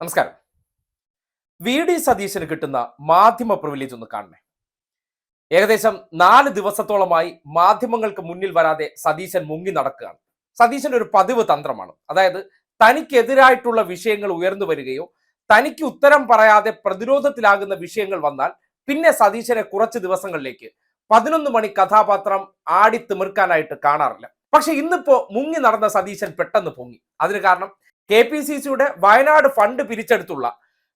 നമസ്കാരം. V D സതീശന് കിട്ടുന്ന മാധ്യമ പ്രിവിലേജ് ഒന്ന് കാണണേ. ഏകദേശം നാല് ദിവസത്തോളമായി മാധ്യമങ്ങൾക്ക് മുന്നിൽ വരാതെ സതീശൻ മുങ്ങി നടക്കുകയാണ്. സതീശൻ ഒരു പതിവ് തന്ത്രമാണ്. അതായത് തനിക്കെതിരായിട്ടുള്ള വിഷയങ്ങൾ ഉയർന്നു വരികയോ തനിക്ക് ഉത്തരം പറയാതെ പ്രതിരോധത്തിലാകുന്ന വിഷയങ്ങൾ വന്നാൽ പിന്നെ സതീശനെ കുറച്ച് ദിവസങ്ങളിലേക്ക് പതിനൊന്ന് മണി കഥാപാത്രം ആടി തിമിർക്കാനായിട്ട് കാണാറില്ല. പക്ഷെ ഇന്നിപ്പോ മുങ്ങി നടന്ന സതീശൻ പെട്ടെന്ന് പൊങ്ങി. അതിന് കാരണം കെ പി സി സിയുടെ വയനാട് ഫണ്ട് പിരിച്ചെടുത്തുള്ള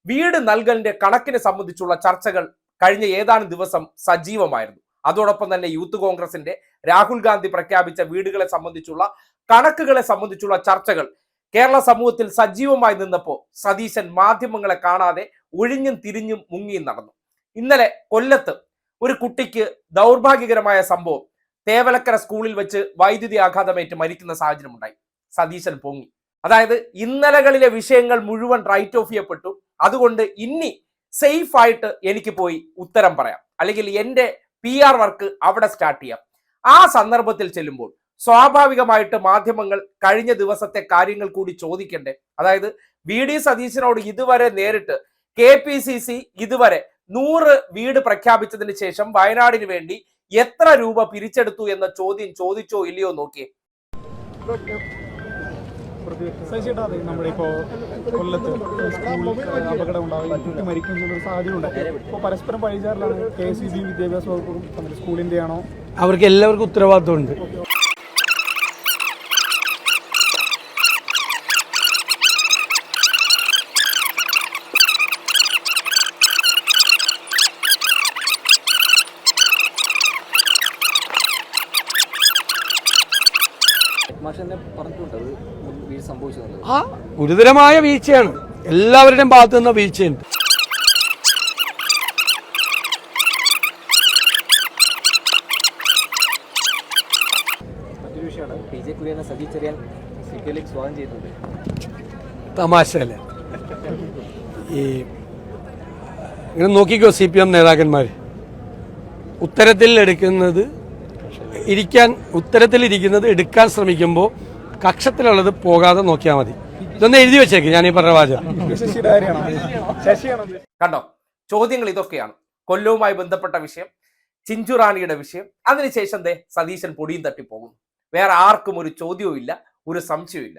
വീട് നൽകലിന്റെ കണക്കിനെ സംബന്ധിച്ചുള്ള ചർച്ചകൾ കഴിഞ്ഞ ഏതാനും ദിവസം സജീവമായിരുന്നു. അതോടൊപ്പം തന്നെ യൂത്ത് കോൺഗ്രസിന്റെ രാഹുൽ ഗാന്ധി പ്രഖ്യാപിച്ച വീടുകളെ സംബന്ധിച്ചുള്ള കണക്കുകളെ സംബന്ധിച്ചുള്ള ചർച്ചകൾ കേരള സമൂഹത്തിൽ സജീവമായി നിന്നപ്പോൾ സതീശൻ മാധ്യമങ്ങളെ കാണാതെ ഒഴിഞ്ഞും തിരിഞ്ഞും മുങ്ങിയും നടന്നു. ഇന്നലെ കൊല്ലത്ത് ഒരു കുട്ടിക്ക് ദൗർഭാഗ്യകരമായ സംഭവം തേവലക്കര സ്കൂളിൽ വെച്ച് വൈദ്യുതി ആഘാതമേറ്റ് മരിക്കുന്ന സാഹചര്യമുണ്ടായി. സതീശൻ പൊങ്ങി. അതായത് ഇന്നലകളിലെ വിഷയങ്ങൾ മുഴുവൻ റൈറ്റ് ഓഫ് ചെയ്യപ്പെട്ടു. അതുകൊണ്ട് ഇനി സേഫ് ആയിട്ട് എനിക്ക് പോയി ഉത്തരം പറയാം. അല്ലെങ്കിൽ എന്റെ പി ആർ വർക്ക് അവിടെ സ്റ്റാർട്ട് ചെയ്യാം. ആ സന്ദർഭത്തിൽ ചെല്ലുമ്പോൾ സ്വാഭാവികമായിട്ട് മാധ്യമങ്ങൾ കഴിഞ്ഞ ദിവസത്തെ കാര്യങ്ങൾ കൂടി ചോദിക്കണ്ടേ? അതായത് വി ഡി സതീശനോട് ഇതുവരെ നേരിട്ട് കെ പി സി സി ഇതുവരെ നൂറ് വീട് പ്രഖ്യാപിച്ചതിന് ശേഷം വയനാടിന് വേണ്ടി എത്ര രൂപ പിരിച്ചെടുത്തു എന്ന ചോദ്യം ചോദിച്ചോ ഇല്ലയോ നോക്കിയേ. ശശിയേട്ടാ അതെ നമ്മുടെ ഇപ്പോൾ കൊല്ലത്ത് സ്കൂളിൽ അപകടം ഉണ്ടാവുകയും കുട്ടി മരിക്കുന്ന ഒരു സാഹചര്യം ഉണ്ട് ഇപ്പോൾ പരസ്പരം പഴിചാറിലാണ് കെ എസ് ബി വിദ്യാഭ്യാസ വകുപ്പും സ്കൂളിന്റെ ആണോ അവർക്ക് എല്ലാവർക്കും ഉത്തരവാദിത്വമുണ്ട് മാഷ് തന്നെ പറഞ്ഞിട്ടുണ്ട് അത് വീട് സംഭവിച്ചത് ആ ഗുരുതരമായ വീഴ്ചയാണ്. എല്ലാവരുടെയും ഭാഗത്തു നിന്ന് വീഴ്ചയുണ്ട്. തമാശയല്ലേ? ഈ ഇങ്ങനെ നോക്കിക്കോ സി പി എം നേതാക്കന്മാർ ഉത്തരത്തിൽ എടുക്കുന്നത് ഇരിക്കാൻ ഉത്തരത്തിലിരിക്കുന്നത് എടുക്കാൻ ശ്രമിക്കുമ്പോൾ കക്ഷത്തിലുള്ളത് പോകാതെ നോക്കിയാൽ മതി. ഇതൊന്ന് എഴുതി വെച്ചേക്ക് ഞാൻ ഈ പറഞ്ഞ വാചകം. കണ്ടോ? ചോദ്യങ്ങൾ ഇതൊക്കെയാണ്. കൊല്ലവുമായി ബന്ധപ്പെട്ട വിഷയം ചിഞ്ചുറാണിയുടെ വിഷയം അതിനുശേഷം ദേ സതീശൻ പൊടിയും തട്ടിപ്പോകുന്നു വേറെ ആർക്കും ഒരു ചോദ്യവും ഇല്ല ഒരു സംശയവും ഇല്ല.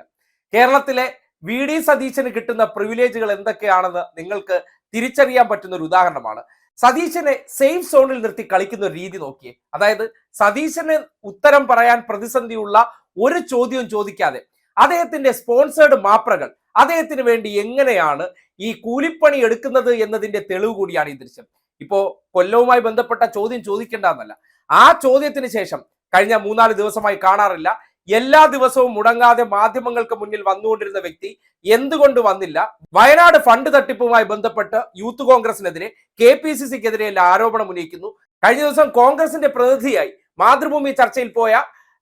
കേരളത്തിലെ വി ഡി സതീശന് കിട്ടുന്ന പ്രിവിലേജുകൾ എന്തൊക്കെയാണെന്ന് നിങ്ങൾക്ക് തിരിച്ചറിയാൻ പറ്റുന്ന ഒരു ഉദാഹരണമാണ്. സതീശനെ സേഫ് സോണിൽ നിർത്തി കളിക്കുന്ന ഒരു രീതി നോക്കിയേ. അതായത് സതീശന് ഉത്തരം പറയാൻ പ്രതിസന്ധിയുള്ള ഒരു ചോദ്യവും ചോദിക്കാതെ അദ്ദേഹത്തിന്റെ സ്പോൺസേഡ് മാപ്രകൾ അദ്ദേഹത്തിന് വേണ്ടി എങ്ങനെയാണ് ഈ കൂലിപ്പണി എടുക്കുന്നത് എന്നതിന്റെ തെളിവ് കൂടിയാണ് ഈ ദൃശ്യം. ഇപ്പോ കൊല്ലവുമായി ബന്ധപ്പെട്ട ചോദ്യം ചോദിക്കേണ്ടതെന്നല്ല. ആ ചോദ്യത്തിന് ശേഷം കഴിഞ്ഞ മൂന്നാൽ ദിവസമായി കാണാറില്ല. എല്ലാ ദിവസവും മുടങ്ങാതെ മാധ്യമങ്ങൾക്ക് മുന്നിൽ വന്നുകൊണ്ടിരുന്ന വ്യക്തി എന്തുകൊണ്ട് വന്നില്ല? വയനാട് ഫണ്ട് തട്ടിപ്പുമായി ബന്ധപ്പെട്ട് യൂത്ത് കോൺഗ്രസിനെതിരെ കെ പി സി സിക്കെതിരെ ആരോപണം ഉന്നയിക്കുന്നു. കഴിഞ്ഞ ദിവസം കോൺഗ്രസിന്റെ പ്രതിനിധിയായി മാതൃഭൂമി ചർച്ചയിൽ പോയ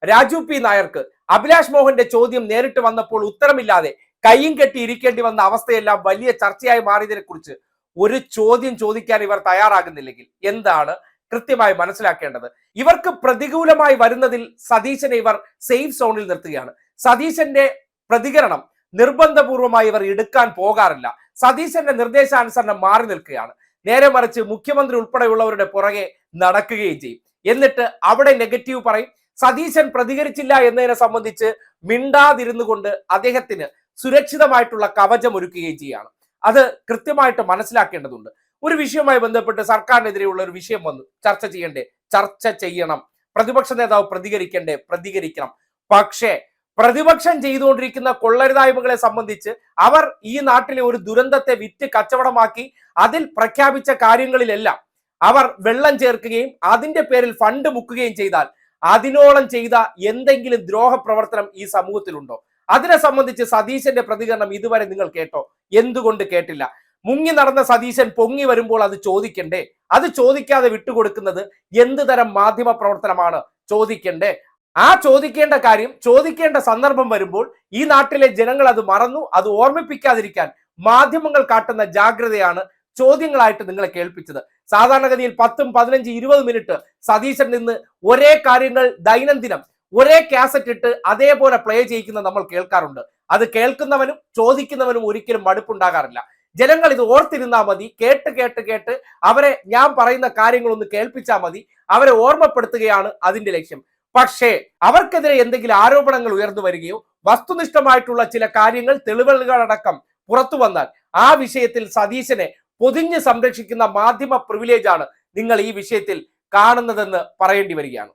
രാജു പി നായർക്ക് അഭിലാഷ് മോഹന്റെ ചോദ്യം നേരിട്ട് വന്നപ്പോൾ ഉത്തരമില്ലാതെ കയ്യും കെട്ടി ഇരിക്കേണ്ടി വന്ന അവസ്ഥയെല്ലാം വലിയ ചർച്ചയായി മാറിയതിനെ കുറിച്ച് ഒരു ചോദ്യം ചോദിക്കാൻ ഇവർ തയ്യാറാകുന്നില്ലെങ്കിൽ എന്താണ് കൃത്യമായി മനസ്സിലാക്കേണ്ടത്. ഇവർക്ക് പ്രതികൂലമായി വരുന്നതിൽ സതീശനെ ഇവർ സേഫ് സോണിൽ നിർത്തുകയാണ്. സതീശന്റെ പ്രതികരണം നിർബന്ധപൂർവമായി ഇവർ എടുക്കാൻ പോകാറില്ല. സതീശന്റെ നിർദ്ദേശാനുസരണം മാറി നിൽക്കുകയാണ്. നേരെ മറിച്ച് മുഖ്യമന്ത്രി ഉൾപ്പെടെയുള്ളവരുടെ പുറകെ നടക്കുകയും ചെയ്യും. എന്നിട്ട് അവിടെ നെഗറ്റീവ് പറയും. സതീശൻ പ്രതികരിച്ചില്ല എന്നതിനെ സംബന്ധിച്ച് മിണ്ടാതിരുന്നു കൊണ്ട് അദ്ദേഹത്തിന് സുരക്ഷിതമായിട്ടുള്ള കവചം ഒരുക്കുകയും ചെയ്യുകയാണ് അത് കൃത്യമായിട്ട് മനസ്സിലാക്കേണ്ടതുണ്ട്. ഒരു വിഷയവുമായി ബന്ധപ്പെട്ട് സർക്കാരിനെതിരെയുള്ള ഒരു വിഷയം വന്നു. ചർച്ച ചെയ്യണ്ടേ? ചർച്ച ചെയ്യണം. പ്രതിപക്ഷ നേതാവ് പ്രതികരിക്കണ്ടേ? പ്രതികരിക്കണം. പക്ഷേ പ്രതിപക്ഷം ചെയ്തുകൊണ്ടിരിക്കുന്ന കൊള്ളരുതായ്മകളെ സംബന്ധിച്ച് അവർ ഈ നാട്ടിലെ ഒരു ദുരന്തത്തെ വിറ്റ് കച്ചവടമാക്കി അതിൽ പ്രഖ്യാപിച്ച കാര്യങ്ങളിലെല്ലാം അവർ വെള്ളം ചേർക്കുകയും അതിന്റെ പേരിൽ ഫണ്ട് മുക്കുകയും ചെയ്താൽ അതിനോളം ചെയ്ത എന്തെങ്കിലും ദ്രോഹ പ്രവർത്തനം ഈ സമൂഹത്തിലുണ്ടോ? അതിനെ സംബന്ധിച്ച് സതീശന്റെ പ്രതികരണം ഇതുവരെ നിങ്ങൾ കേട്ടോ? എന്തുകൊണ്ട് കേട്ടില്ല? മുങ്ങി നടന്ന സതീശൻ പൊങ്ങി വരുമ്പോൾ അത് ചോദിക്കണ്ടേ? അത് ചോദിക്കാതെ വിട്ടുകൊടുക്കുന്നത് എന്ത് തരം മാധ്യമ പ്രവർത്തനമാണ്? ചോദിക്കണ്ടേ? ആ ചോദിക്കേണ്ട കാര്യം ചോദിക്കേണ്ട സന്ദർഭം വരുമ്പോൾ ഈ നാട്ടിലെ ജനങ്ങൾ അത് മറന്നു അത് ഓർമ്മിപ്പിക്കാതിരിക്കാൻ മാധ്യമങ്ങൾ കാട്ടുന്ന ജാഗ്രതയാണ് ചോദ്യങ്ങളായിട്ട് നിങ്ങളെ കേൾപ്പിച്ചത്. സാധാരണഗതിയിൽ പത്തും പതിനഞ്ച് ഇരുപത് മിനിറ്റ് സതീശൻ നിന്ന് ഒരേ കാര്യങ്ങൾ ദൈനംദിനം ഒരേ കാസറ്റ് ഇട്ട് അതേപോലെ പ്ലേ ചെയ്യിക്കുന്നത് നമ്മൾ കേൾക്കാറുണ്ട്. അത് കേൾക്കുന്നവനും ചോദിക്കുന്നവനും ഒരിക്കലും മടുപ്പുണ്ടാകാറില്ല. ജനങ്ങൾ ഇത് ഓർത്തിരുന്നാൽ മതി കേട്ട് കേട്ട് കേട്ട് അവരെ ഞാൻ പറയുന്ന കാര്യങ്ങളൊന്ന് കേൾപ്പിച്ചാൽ മതി അവരെ ഓർമ്മപ്പെടുത്തുകയാണ് അതിന്റെ ലക്ഷ്യം. പക്ഷേ അവർക്കെതിരെ എന്തെങ്കിലും ആരോപണങ്ങൾ ഉയർന്നു വരികയോ വസ്തുനിഷ്ഠമായിട്ടുള്ള ചില കാര്യങ്ങൾ തെളിവുകളടക്കം പുറത്തു വന്നാൽ ആ വിഷയത്തിൽ സതീശനെ പൊതിഞ്ഞ് സംരക്ഷിക്കുന്ന മാധ്യമ പ്രിവിലേജാണ് നിങ്ങൾ ഈ വിഷയത്തിൽ കാണുന്നതെന്ന് പറയേണ്ടി വരികയാണ്.